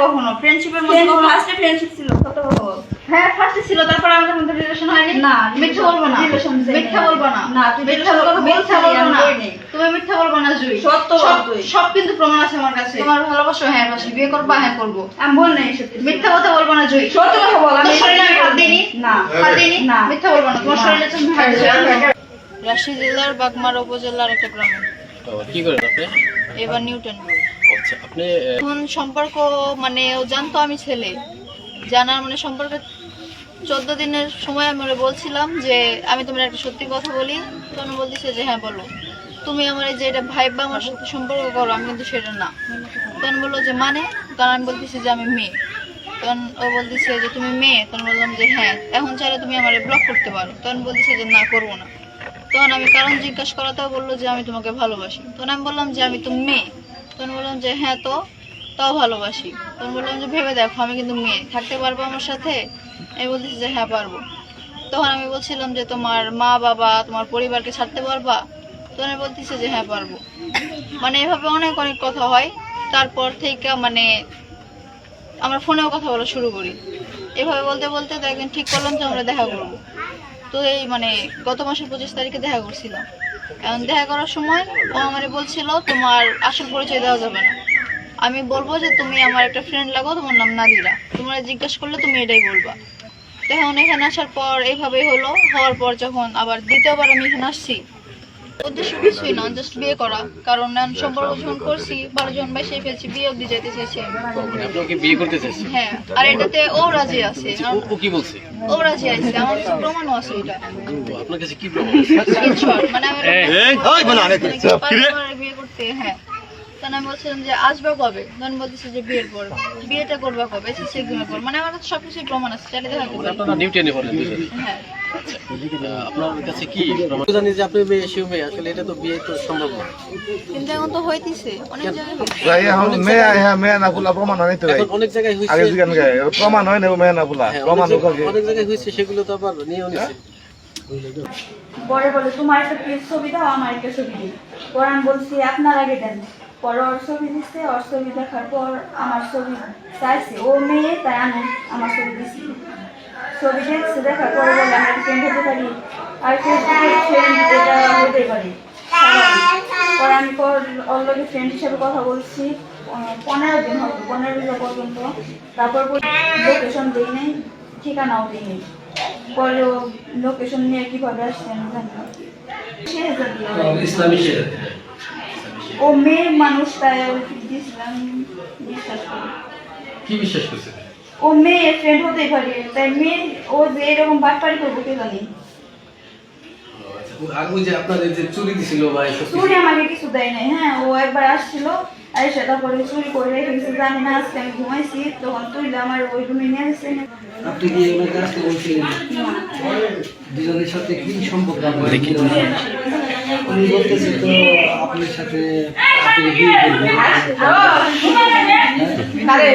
কখনো? ফ্রেন্ডশিপের মধ্যে কখনো? ফার্স্টে ফ্রেন্ডশিপ ছিল বল হ্যাঁ ফার্স্টে ছিল তারপর আমাদের মধ্যে রিলেশন হয়নি। না, মিথ্যা বলব না। মিথ্যা বলব না। না, তুই মিথ্যা বলব মিথ্যা বলব না। তুমি মিথ্যা বলব না জুই। সত্য বল সব- কিন্তু প্রমাণ আছে আমার কাছে। তোমার ভালোবাসো হ্যাঁ বাসি বিয়ে করব হ্যাঁ করব। আমি বল না এসব মিথ্যা কথা বলব না জুই। সত্য কথা বল আমি শরীরে হাত দিইনি? না হাত দিইনি? না। মিথ্যা বলব না তোমার শরীরে তো হাত দিইনি। হ্যাঁ, রাজশাহী জেলার বাগমারা উপজেলার একটা গ্রামে। কি আপনি এবার নিউটন আচ্ছা আপনি এখন সম্পর্ক মানে ও জানতো আমি ছেলে। জানার মানে সম্পর্কে চোদ্দ দিনের সময় আমি বলছিলাম যে, আমি তোমার একটা সত্যি কথা বলি। তখন বলতেছে যে হ্যাঁ বলো। তুমি আমার যে এটা ভাই বা আমার সাথে সম্পর্ক করো, আমি কিন্তু সেটা না। তখন বলল যে মানে? তখন আমি বলতেছি যে, আমি মেয়ে। তখন ও বলতেছে যে, তুমি মেয়ে? তখন বললাম যে হ্যাঁ। এখন চাইলে তুমি আমার ব্লক করতে পারো। তখন বলতেছে যে, না, করব না। তখন আমি কারণ জিজ্ঞাসা করাতেও বলল যে, আমি তোমাকে ভালোবাসি। তখন আমি বললাম যে, আমি তো মেয়ে। তখন বললাম যে হ্যাঁ তো, তাও ভালোবাসি। তখন বললাম যে, ভেবে দেখো, আমি কিন্তু মেয়ে, থাকতে পারব আমার সাথে? আমি বলতেছি যে হ্যাঁ পারব। তখন আমি বলছিলাম যে, তোমার মা, বাবা, তোমার পরিবারকে ছাড়তে পারবা? তখন বলতেছে যে হ্যাঁ পারব। মানে এভাবে অনেক অনেক কথা হয়। তারপর থেকে মানে আমরা ফোনেও কথা বলা শুরু করি। এভাবে বলতে বলতে তো একদিন ঠিক করলাম যে, আমরা দেখা করব। তো এই মানে গত মাসের পঁচিশ তারিখে দেখা করছিলাম। এখন দেখা করার সময় ও আমারে বলছিল, তোমার আসল পরিচয় দেওয়া যাবে না। আমি বলব যে, তুমি আমার একটা ফ্রেন্ড লাগো, তোমার নাম নাদিরা। তোমরা জিজ্ঞেস করলে তুমি এটাই বলবা। তো এখন এখানে আসার পর এইভাবেই হলো। হওয়ার পর যখন আবার দ্বিতীয়বার আমি এখানে আসছি উদ্দেশ্য কিছুই না জাস্ট বিয়ে করা। কারণ এখন সম্পর্ক যখন করছি বারো জন বাইশে ফেলছি বিয়ে অব্দি যেতে চাইছি। মানে বিয়ে করতে হ্যাঁ আর এটাতে ও রাজি আছে ও- ও কি বলছে? ও রাজি আছে আমার কাছে প্রমাণও আছে এটা। আপনার কাছে কি প্রমাণ? মানে আমি মানে বিয়ে করতে হ্যাঁ। তখন আমি বলছিলাম যে আসবে কবে? তখন বলতেছে যে বিয়ের পর। বিয়েটা করবে কবে? এসে সেগুলো পর মানে আমার কাছে সবকিছু প্রমাণ আছে চাইলে হ্যাঁ। আপনার কাছে কি প্রমাণ? জানি যে আপনি মেয়ে সেও মেয়ে আসলে এটা তো বিয়ে তো সম্ভব না। কিন্তু এখন তো হইতেছে অনেক জায়গায় মেয়ে হ্যাঁ মেয়ে না ফুলা প্রমাণ হয় নাই তো ভাই। অনেক জায়গায় আগে হয়েছে জিজ্ঞান গায়ে প্রমাণ হয় না মেয়ে না ফুলা হ্যাঁ, প্রমাণ অনেক জায়গায়- অনেক জায়গায় হয়েছে সেগুলো তো আবার নিছে। পরে বলে তোমার একটা ছবি দাও আমার একটা ছবি দিই পরে আমি বলছি আপনার আগে দেন। পরে ওর ছবি দিচ্ছে ওর ছবি দেখার পর আমার ছবি চাইছে। ও মেয়ে, তাই আমি আমার ছবি দিচ্ছি ছবি দেখছে, দেখার পরে বলে আমরা ফ্রেন্ড হতে পারি? আর হতে পারি। পরে আমি পর লোকের ফ্রেন্ড হিসাবে কথা বলছি। পনেরো দিন হয়তো পনেরো দিন পর্যন্ত। তারপর লোকেশন দিই নেই, ঠিকানাও দিই নেই। পরে লোকেশন নিয়ে কীভাবে আসছে, আমি জানি না। সে ও মেয়ে মানুষ তাই ওকে দিয়েছিলাম বিশ্বাস করি। কি বিশ্বাস করছে? ও মেয়ে ফ্রেন্ড হতে পারে তাই মেয়ে ও যে এরকম বাটপারি করব কে জানি? আর ওই যে আপনাদের যে চুরি দিছিল ভাই চুরি আমাকে কিছু দেয় নাই। হ্যাঁ ও একবার আসছিল এসে করে চুরি করে কিন্তু জানি না আজকে আমি ঘুমাইছি তখন তুইলে আমার ওই রুমে নিয়ে আসছে। আপনি কি এগুলোর কাছ থেকে বলছিলেন? দুজনের সাথে কি সম্পর্ক আপনার? উনি বলতেছে তো আপনার সাথে আপনি বিয়ে করবেন। আরে।